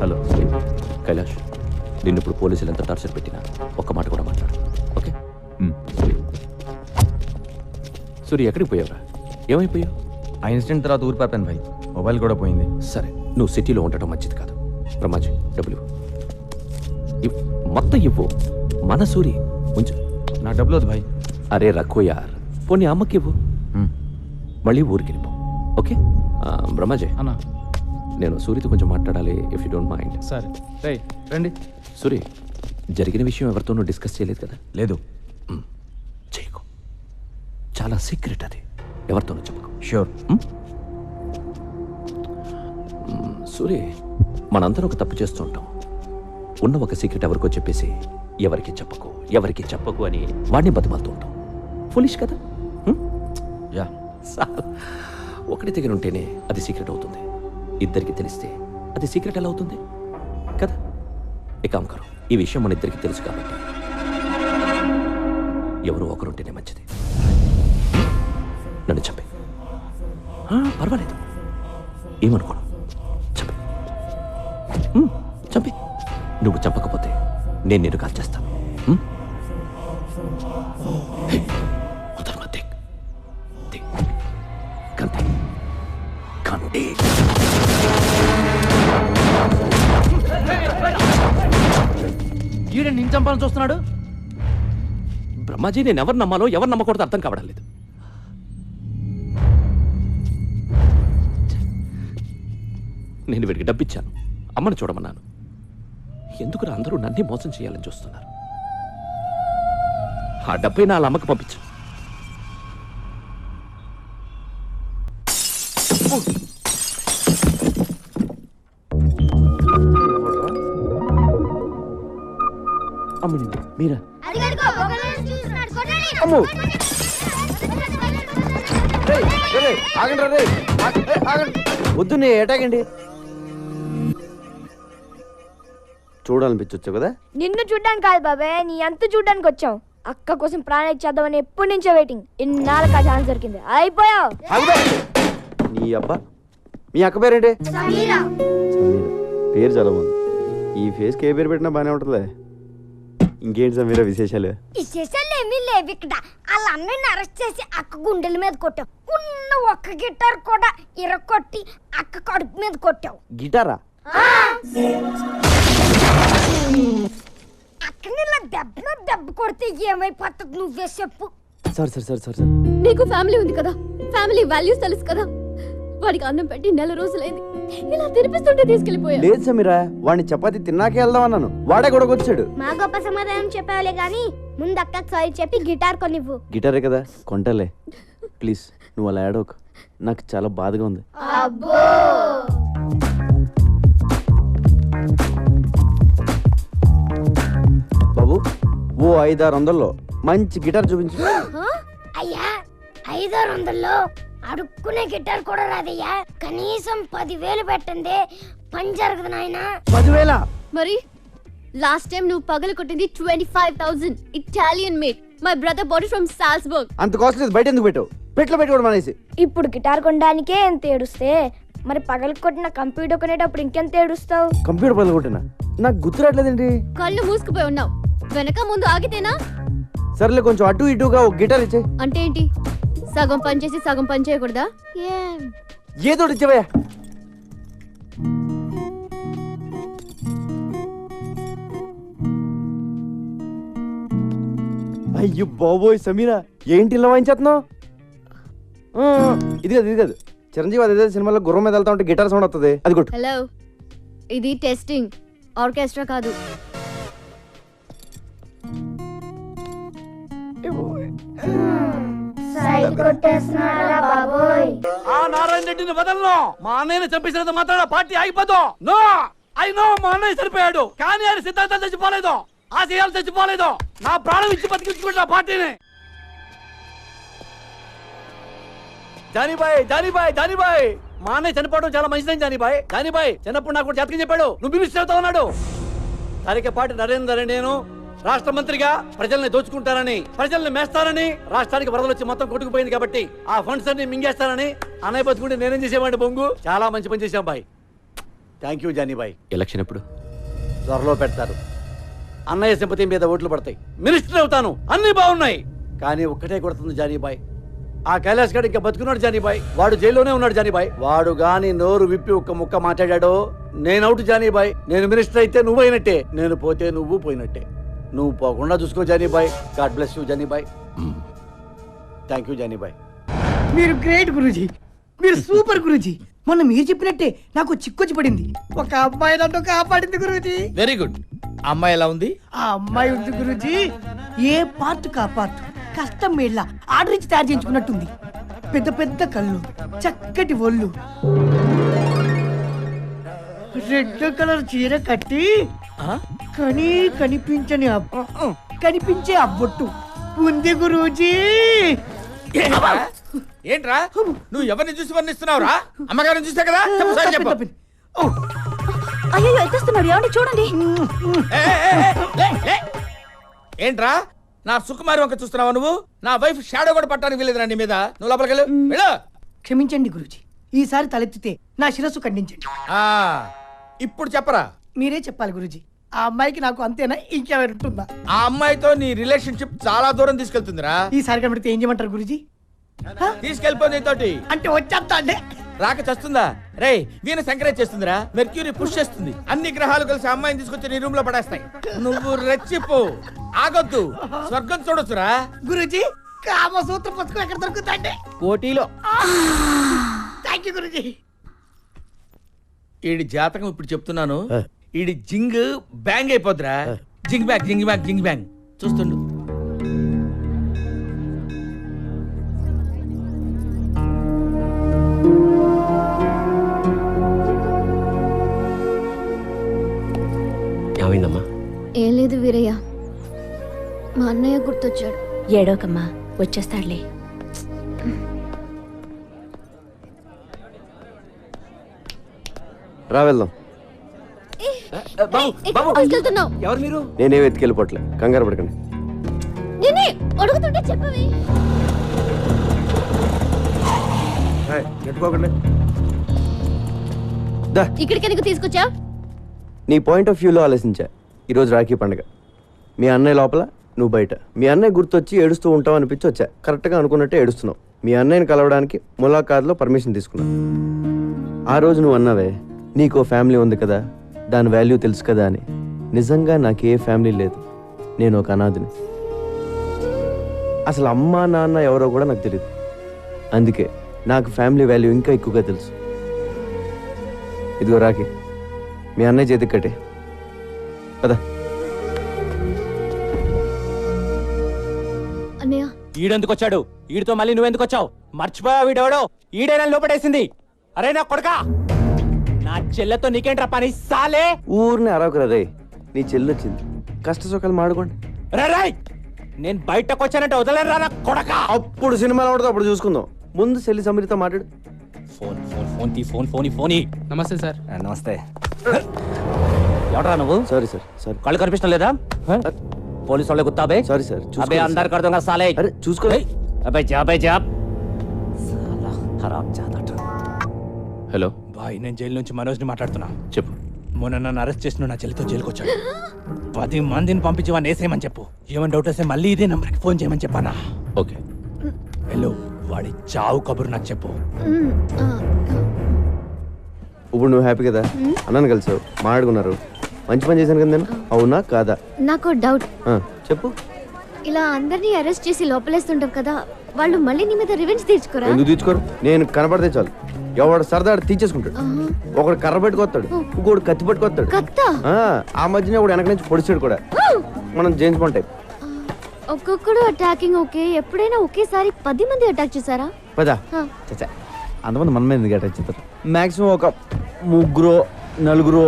Hello Kailash నిన్ను ఇప్పుడు పోలీసులు ఎంత టార్చర్ పెట్టినా ఒక్క మాట కూడా మాట్లాడు. ఓకే. సూర్య ఎక్కడికి పోయావురా? ఏమైపోయావు? ఆ ఇన్సిడెంట్ తర్వాత ఊరు పాపాను భాయ్. మొబైల్ కూడా పోయింది. సరే నువ్వు సిటీలో ఉండటం మంచిది కాదు. బ్రహ్మాజీ డబ్బులు. మొత్తం ఇవ్వు. మన సూరి ఉంచు. నా డబ్బులు వద్దు భాయ్. అరే రక్కో యార్ పోనీ అమ్మకి ఇవ్వు. మళ్ళీ ఊరికి వెళ్ళిపో. ఓకే? బ్రహ్మాజీ అన్నా. నేను సూరితో కొంచెం మాట్లాడాలి ఇఫ్ యూ డోంట్ మైండ్ సరే. రేయ్ రండి. సూరి జరిగిన విషయం ఎవరితోనూ డిస్కస్ చేయలేదు కదా? లేదు. చేయకు. చాలా సీక్రెట్ అది. ఎవరితోనూ చెప్పకు. షూర్ సూరి మనందరం ఒక తప్పు చేస్తూ ఉంటాం. ఉన్న ఒక సీక్రెట్ ఎవరికో చెప్పేసి ఎవరికి చెప్పకు ఎవరికి చెప్పకు అని వాడిని బతిమాలుతూ ఉంటాం. ఫులిష్ కదా? యా సార్ ఒకటి దగ్గర ఉంటేనే అది సీక్రెట్ అవుతుంది. ఇద్దరికి తెలిస్తే అది సీక్రెట్ ఎలా అవుతుంది? కదా? ఇక అంకరు ఈ విషయం మన ఇద్దరికి తెలుసు కాబట్టి. ఎవరో ఒకరుంటేనే మంచిది. నన్ను చంపే. పర్వాలేదు. ఏమనుకోను. చంపి. చంపి. నువ్వు చంపకపోతే నేను నేను కాల్ చేస్తాను చంపాలని చూస్తున్నాడు? బ్రహ్మాజీ నేను ఎవరు నమ్మాలో ఎవరు నమ్మకూడదు అర్థం కావడం లేదు. నేను వీడికి డబ్బిచ్చాను. అమ్మని చూడమన్నాను. ఎందుకు అందరూ నన్నే మోసం చేయాలని చూస్తున్నారు? ఆ డబ్బై నా వాళ్ళ అమ్మకి పంపించు. అమ్మని మీరా? అమ్మో! ఆగండి రే ఆగండి. వద్దు నే ఏటాగండి. చూడాలనిపించవచ్చు కదా? నిన్ను చూడ్డానికి కాదు బాబాయ్ నీ అంత చూడ్డానికి వచ్చాం అక్క కోసం ప్రాణం ఇచ్చేద్దామని ఎప్పటి నుంచో వెయిటింగ్ ఇన్నాళ్ళకి ఆ ఛాన్స్ దొరికింది. అయిపోయావు? నీ అబ్బా. మీ అక్క పేరేంటి? పేరు బాగుంది. ఈ ఫేస్కి ఏ పేరు పెట్టినా బాగానే ఉంటుందిలే. ఇంకేంటి సమీర విశేషాలు? విశేషాలు ఏమీ లేవు ఇక్కడ. వాళ్ళ అన్నయ్యని అరెస్ట్ చేసి అక్క గుండెల మీద కొట్టావు. ఉన్న ఒక్క గిటార్ కూడా ఇరగొట్టి అక్క కడుపు మీద కొట్టావు. గిటారా? అక్కని ఇలా దెబ్బన దెబ్బ కొడితే ఏమైపోతుంది నువ్వే చెప్పు. Sir sir sir sir sir. నీకు ఫ్యామిలీ ఉంది కదా? ఫ్యామిలీ వాల్యూస్ తెలుసు కదా? వాడికి అన్నం పెట్టి నెల రోజులైంది. ఇలా తినిపిస్తుంటే తీసుకెళ్ళిపోయా లేదు సమీర వాడిని చపాతి తిన్నాకే వెళ్దాం అన్నాను. వాడే కూడా వచ్చాడు. మా గొప్ప సమాధానం చెప్పావులే గాని ముందు అక్కకి సారీ చెప్పి గిటార్ కొనివ్వు. గిటారే కదా కొంటలే. ప్లీజ్ నువ్వు అలా ఏడవకు. నాకు చాలా బాధగా ఉంది. బాబు ఓ ఐదారు వందల్లో మంచి గిటార్ చూపించు. అయ్యా ఐదారు వందల్లో? అడుక్కునే గిటార్ కూడా రాదయ్యా. కనీసం పదివేలు పెట్టండి పని జరగదు నాయనా. పదివేల? మరి లాస్ట్ టైం నువ్వు పగలు కొట్టింది twenty five thousand Italian made my brother body from Salzburg అంత కాస్ట్ లేదు బయట ఎందుకు పెట్టావు? పెట్లో పెట్టుకోవడం మానేసి ఇప్పుడు గిటార్ కొనడానికే ఎంత ఏడుస్తే? మరి పగలు కొట్టిన కంప్యూటర్ కొనేటప్పుడు ఇంకెంత ఏడుస్తావు? కంప్యూటర్ పనులు కొట్టినా? నాకు గుర్తు రావట్లేదండి కళ్ళు మూసుకుపోయి ఉన్నావు. వెనక ముందు ఆగితేనా? సర్లే కొంచెం అటు ఇటుగా ఒక గిటార్ ఇచ్చే అంటే ఏంటి? సగం పని చేసి సగం పని చేయకూడదా? ఏం? ఏదో ఇచ్చేవయ్యా అయ్యో బాబోయ్ సమీరా ఏంటి ఇలా వాయించేస్తున్నావు? ఇది కాదు ఇది కాదు. చిరంజీవి అదే సినిమాలో గుర్రం మీద వెళ్తా ఉంటే గిటార్ సౌండ్ వస్తుంది అది కొట్టు. హలో ఇది టెస్టింగ్. ఆర్కెస్ట్రా కాదు. ఆ నారాయణ రెడ్డిని వదలను. మా అన్నయ్యని చంపేసినంత మాత్రాన పార్టీ ఆగిపోదు. నో! ఐ నో మా అన్నయ్య చనిపోయాడు. కానీ ఆయన సిద్ధాంతాలు చచ్చిపోలేదు. ఆశయాలు చచ్చిపోలేదు. నా ప్రాణం ఇచ్చి బతికించుకుంటా పార్టీని. జానీబాయ్ జానీబాయ్ జానీబాయ్! మా అన్నయ్య చనిపోవడం చాలా మంచిదని జానీబాయ్. జానీబాయ్ చిన్నప్పుడు నాకు జాతకం చెప్పాడు. నువ్వు మినిస్టర్ అవుతా ఉన్నాడు పాటి నరేందర్ నేను రాష్ట్ర మంత్రిగా ప్రజల్ని దోచుకుంటారని ప్రజల్ని మేస్తారని రాష్ట్రానికి వరదలు వచ్చి మొత్తం కొట్టుకుపోయింది కాబట్టి ఆ ఫండ్స్ అన్ని మింగేస్తారని అన్నయ్య బతుకుంటే నేనేం చేసేవాడిని బొంగు? చాలా మంచి పని చేశాం బాయ్. థ్యాంక్ యూ జానీబాయ్ ఎలక్షన్ ఎప్పుడు? త్వరలో పెడతారు. అన్నయ్య సింపతి మీద ఓట్లు పడతాయి. మినిస్టర్ అవుతాను. అన్ని బాగున్నాయి. కానీ ఒక్కటే కొడుతుంది జానీబాయ్ ఆ కైలాస్ గడ్ ఇంకా బతుకున్నాడు జానీబాయ్ వాడు జైల్లోనే ఉన్నాడు జానీబాయ్ వాడు గాని నోరు విప్పి ఒక్క ముక్క మాట్లాడాడో? నేను అవుట్ జానీబాయ్ నేను మినిస్టర్ అయితే నువ్వు అయినట్టే నేను పోతే నువ్వు పోయినట్టే. నువ్వు పోకుండా చూసుకో జానీబాయ్ గాడ్ బ్లెస్ యూ జానీబాయ్ థ్యాంక్ యూ జానీబాయ్ మీరు గ్రేట్ గురుజీ. మీరు సూపర్ గురుజీ. మొన్న మీరు చెప్పినట్టే నాకు చిక్కొచ్చి పడింది. ఒక అమ్మాయి నన్ను కాపాడింది గురుజీ. వెరీ గుడ్ అమ్మాయి ఎలా ఉంది? ఆ అమ్మాయి ఉంది గురుజీ. ఏ పార్ట్ కా పార్ట్ కష్టం మేళ్ళ ఆర్డర్ ఇచ్చి తయారు చేయించుకున్నట్టుంది. పెద్ద పెద్ద కళ్ళు చక్కటి ఒళ్ళు. రెడ్ కలర్ చీర కట్టి కని కనిపించని అబ్బ కనిపించే అబ్బొట్టు. ఉంది గురూజీ. ఏంట్రా? ఏంట్రా? నువ్వు ఎవరిని చూసి వర్ణిస్తున్నావురా? అమ్మగారిని చూసా కదా? చెప్పు సార్ చెప్పు. తప్పింది, తప్పింది. ఓ, అయ్యో ఎత్తేస్తున్నాడు ఏమండి చూడండి. ఏ, ఏ, ఏ, లే, లే. ఏంట్రా? నా సుకుమారి వంక చూస్తున్నావా నువ్వు? నా వైఫ్ షాడో కూడా పట్టడానికి వెళ్ళేదిరా నీ మీద. నువ్వు లోపలికి వెళ్ళు. వెళ్ళు. క్షమించండి గురూజీ. ఈసారి తలెత్తితే నా శిరస్సు ఖండించండి. ఆ, ఇప్పుడు చెప్పరా? మీరే చెప్పాలి గురూజీ. ఆ అమ్మాయికి నాకు అంతేనా? ఇంకెవరు ఉంటుందా? ఆ అమ్మాయితో నీ రిలేషన్షిప్ చాలా దూరం తీసుకెళ్తుందిరా. ఈసారి కనబడితే ఏం చేయమంటారు గురూజీ? హ? తీసుకెళ్ళిపో నీతోటి. అంటే వచ్చేస్తా అండి రాక చస్తుందా? రే వీణ ఎంకరేజ్ చేస్తుందిరా. మెర్క్యూరీ పుష్ చేస్తుంది. అన్ని గ్రహాలు కలిసి అమ్మాయిని తీసుకొచ్చి నీ రూమ్లో పడేస్తాయి. నువ్వు రెచ్చిపో. ఆగొద్దు. స్వర్గం చూడొచ్చురా. గురూజీ కామసూత్ర పుస్తకం ఎక్కడ దొరుకుతాండి కోటిలో థ్యాంక్ యూ గురూజీ. ఈడి జాతకం ఇప్పుడు చెప్తున్నాను. ఈడి జింగ్ బ్యాంగ్ అయిపోద్దిరా. జింగ్ బ్యాంగ్ జింగ్ బ్యాంగ్ జింగ్ బ్యాంగ్. చూస్తుండు. ఏమైందమ్మా? ఏం లేదు వీరయ్య. మా అన్నయ్య గుర్తొచ్చాడు. ఏడోకమ్మా వచ్చేస్తాడులే. రా వెళ్దాం. తీసుకెళ్తున్నావు ఎవరు మీరు? నేనే కంగారు పడకండి. అడుగుతుంటే చెప్పవి. నెట్టుకోకండి దా. ఇక్కడికి ఎందుకు తీసుకొచ్చా? నీ పాయింట్ ఆఫ్ వ్యూలో ఆలోచించా. ఈరోజు రాఖీ పండుగ. మీ అన్నయ్య లోపల నువ్వు బయట. మీ అన్నయ్య గుర్తొచ్చి ఏడుస్తూ ఉంటావు అనిపించి వచ్చా కరెక్ట్గా అనుకున్నట్టే ఏడుస్తున్నావు. మీ అన్నయ్యని కలవడానికి ములాఖాత్లో పర్మిషన్ తీసుకున్నా. ఆ రోజు నువ్వు అన్నావే నీకో ఫ్యామిలీ ఉంది కదా. దాని వాల్యూ తెలుసు కదా అని. నిజంగా నాకే ఫ్యామిలీ లేదు. నేను ఒక అనాథిని. అసలు అమ్మా నాన్న ఎవరో కూడా నాకు తెలియదు అందుకే నాకు ఫ్యామిలీ వాల్యూ ఇంకా ఎక్కువగా తెలుసు. ఇదిగో రాఖీ మీ అన్నయ్య చేతికి కట్టే. పద. అన్నయ్య. ఈడెందుకు వచ్చాడు? ఈడితో మళ్ళీ నువ్వెందుకు వచ్చావు? మర్చిపోయావు వీడెవడో? ఈడైనా లోపడేసింది అరే నా కొడక! చెల్లెతో నీకేంట్రా పని? సాలే! ఊరిని అరవకురా రే నీ చెల్లి వచ్చింది కష్ట సుఖాలు మాడుకోండి. రే రేయ్! నేను బయటకు వచ్చానంటే వదలరా నా కొడక! అప్పుడు సినిమాలు ఆడుతూ అప్పుడు చూసుకుందాం. ముందు చెల్లి సమీరితో మాట్లాడు. ఫోన్ ఫోన్ ఫోన్ తీ ఫోన్ ఫోన్ ఫోన్. నమస్తే సార్. నమస్తే. ఎవడరా నువ్వు? Sorry sir sorry. కళ్ళు కనిపించడం లేదా? పోలీసు వాళ్ళే గుత్తాబే సారీ సార్ అబే చూసుకోండి అందరు కడతాం సాలే? అరే చూసుకో ఏయ్, అబే జా అబే జా సాలా ఖరాబ్ జాదట హలో. బాయ్ నేను జైలు నుంచి మనోజ్ని మాట్లాడుతున్నా. చెప్పు. మొన్న నన్ను అరెస్ట్ చేసిన నా చెల్లితో జైలుకి వచ్చాడు పది మందిని పంపించి వాడిని వేసేయమని చెప్పు. ఏమైనా డౌట్ వస్తే మళ్ళీ ఇదే నంబర్కి ఫోన్ చేయమని చెప్పానా? ఓకే. హలో వాడి చావు కబురు నాకు చెప్పు. ఇప్పుడు నువ్వు హ్యాపీ కదా? అన్నను కలిసావు మాట్లాడుకున్నారు. మంచి పని చేశాను కదా అవునా కాదా? నాకు డౌట్ చెప్పు. ఇలా అందరినీ అరెస్ట్ చేసి లోపలేస్తుంటాం కదా వాళ్ళు మళ్ళీ నీ మీద రివెంజ్ తీర్చుకోరా? ఎందుకు తీసుకోరు నేను కనపడితే చాలు. ఎవడు సరదాడు తీసేసుకుంటాడు ఆహా. ఒకడు కర్ర పెట్టుకొస్తాడు. ఇంకోడు కత్తి పట్టుకొస్తాడు. కత్త? ఆ, మధ్యనే ఒకడు వెనక నుంచి పొడిచాడు కూడా. మనం జేమ్స్ బాండ్ టైప్ ఒక్కొక్కడు అటాకింగ్ ఓకే. ఎప్పుడైనా ఒకేసారి పది మంది అటాక్ చేశారా? పదా. చచ్చా. అంతమంది మన మీద అటాచ్ చేస్తారు? మాక్సిమం ఒక ముగ్గురు నలుగురు.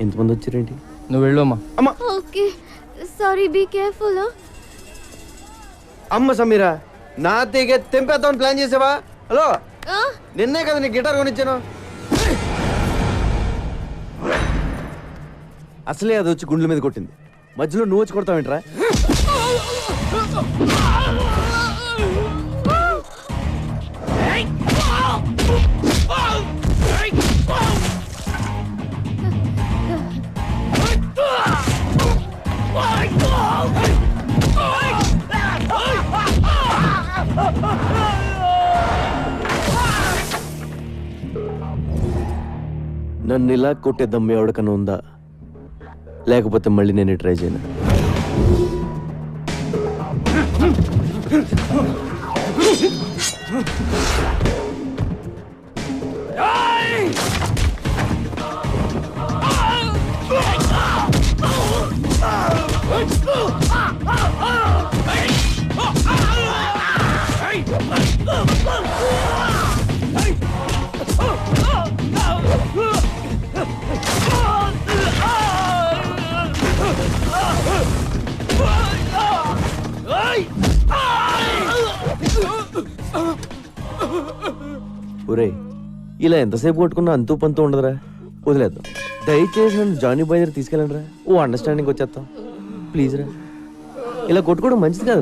ఎంతమంది వచ్చారేంటి? నువ్వు వెళ్ళమ్మా అమ్మ. ఓకే. సారీ బీ కేర్ఫుల్ అమ్మ సమీరా నా తీగ తెంపేద్దామని ప్లాన్ చేసావా? హలో నిన్నే కదా నీ గిటార్ కొనిచ్చాను. అసలే అది వచ్చి గుండెల మీద కొట్టింది. మధ్యలో నువ్వు వచ్చి కొడతావేంట్రా? నన్ను ఇలా కొట్టేద్దాం ఎవడకన్నా ఉందా? లేకపోతే మళ్ళీ నేను ట్రై చేయను? ఒరే ఇలా ఎంతసేపు కొట్టుకున్నా అంతూ పంతూ ఉండదురా. వదిలేద్దాం. దయచేసి నన్ను జానీ బాయ్ దగ్గర తీసుకెళ్ళండి రా ఓ అండర్స్టాండింగ్ వచ్చేస్తాం. ప్లీజ్ రా ఇలా కొట్టుకోవడం మంచిది కాదు.